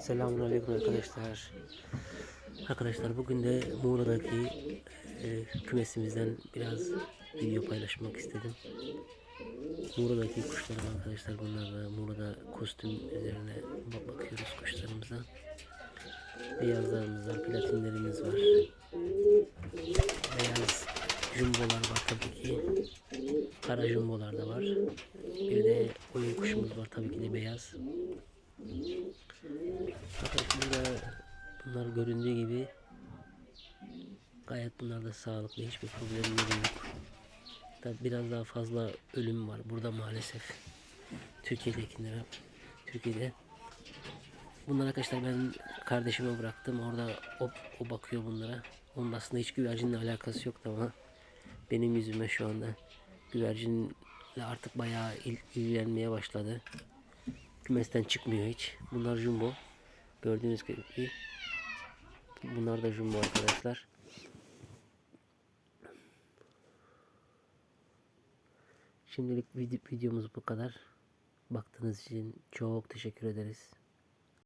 Selamünaleyküm arkadaşlar. Arkadaşlar bugün de Muğla'daki e, kümesimizden biraz video paylaşmak istedim. Muğla'daki kuşlarım arkadaşlar bunlar da Muğla'da kostüm üzerine bak- bakıyoruz kuşlarımıza. Beyazlarımız var, platinlerimiz var. Beyaz jumbolar var tabii ki. Kara jumbolar da var. Bir de oyun kuşumuz var tabii ki de beyaz. Bunlar göründüğü gibi gayet bunlarda sağlıklı hiçbir problemleri yok. Tabi biraz daha fazla ölüm var burada maalesef. Türkiye'dekiler hep. Türkiye'de. Bunlar arkadaşlar ben kardeşime bıraktım. Orada o, o bakıyor bunlara. Onun aslında hiç güvercinle alakası yoktu ama benim yüzüme şu anda güvercinle artık bayağı il- ilgilenmeye başladı. Kümesten çıkmıyor hiç. Bunlar jumbo. Gördüğünüz gibi. Bunlar da jumbo arkadaşlar. Şimdilik vid- videomuz bu kadar. Baktığınız için çok teşekkür ederiz.